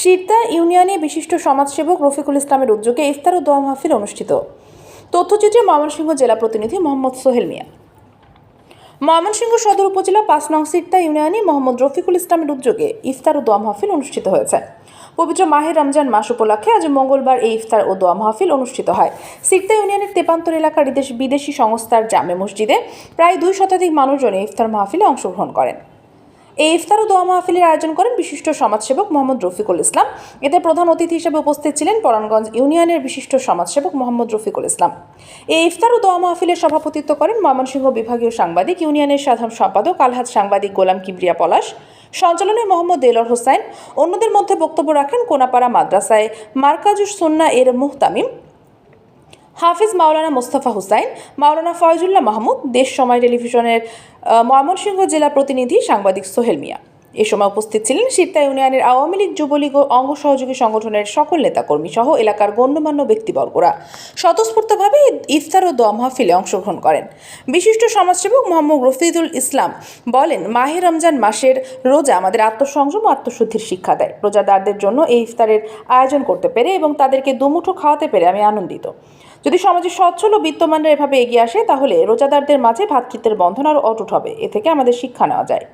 সিরদা ইউনিয়নে বিশিষ্ট সমাজসেবক রফিকুল ইসলামের উদ্যোগে ইফতার ও দোয়া মাহফিল অনুষ্ঠিত। তথ্যচিত্রে ময়মনসিংহ জেলা প্রতিনিধি মোহাম্মদ সোহেল মিয়া। ময়মনসিংহ সদর উপজেলা পাঁচ নং সিরদা ইউনিয়নে মোহাম্মদ রফিকুল ইসলামের উদ্যোগে ইফতার ও দোয়া মাহফিল অনুষ্ঠিত হয়েছে। পবিত্র মাহের রমজান মাস উপলক্ষে আজ মঙ্গলবার এই ইফতার ও দোয়া মাহফিল অনুষ্ঠিত হয়। সিরদা ইউনিয়নের তেপান্তর এলাকার বিদেশি সংস্থার জামে মসজিদে প্রায় দুই শতাধিক মানুষজন ইফতার মাহফিলে অংশগ্রহণ করেন। এই ইফতার ও দোয়া মাহফিলের আয়োজন করেন বিশিষ্ট সমাজসেবক মোহাম্মদ রফিকুল ইসলাম। এতে প্রধান অতিথি হিসেবে উপস্থিত ছিলেন পরাণগঞ্জ ইউনিয়নের বিশিষ্ট সমাজসেবক মোহাম্মদ রফিকুল ইসলাম। এই ইফতার ও দোয়া মাহফিলের সভাপতিত্ব করেন ময়মনসিংহ বিভাগীয় সাংবাদিক ইউনিয়নের সাধারণ সম্পাদক, আলহাজ সাংবাদিক গোলাম কিবরিয়া পলাশ। সঞ্চালনে মোহাম্মদ দেলর হোসাইন। অন্যদের মধ্যে বক্তব্য রাখেন কোনাপাড়া মাদ্রাসায় মার্কাজুস সুন্না এর মুহতামিম। হাফিজ মাওলানা মোস্তফা হুসাইন, মাওলানা ফয়জুল্লাহ মাহমুদ, দেশ সময় টেলিভিশনের ময়মনসিংহ জেলা প্রতিনিধি সাংবাদিক সোহেল মিয়া। এ সময় উপস্থিত ছিলেন সিরতা ইউনিয়নের আওয়ামী লীগ যুবলীগ ও অঙ্গ সহযোগী সংগঠনের সকল নেতাকর্মী সহ এলাকার গণ্যমান্য ব্যক্তিবর্গরা স্বতঃস্ফূর্তভাবে ইফতার ও দোয়া মাহফিলে অংশগ্রহণ করেন। বিশিষ্ট সমাজসেবক মোহাম্মদ রফিদুল ইসলাম বলেন, মাহে রমজান মাসের রোজা আমাদের আত্মসংযম ও আত্মশুদ্ধির শিক্ষা দেয়। রোজাদারদের জন্য এই ইফতারের আয়োজন করতে পেরে এবং তাদেরকে দুমুঠো খাওয়াতে পেরে আমি আনন্দিত। যদি সমাজে সচ্ছল ও বিত্তমানরা এভাবে এগিয়ে আসে, তাহলে রোজাদারদের মাঝে ভ্রাতৃত্বের বন্ধন আরও অটুট হবে। এ থেকে আমাদের শিক্ষা নেওয়া যায়।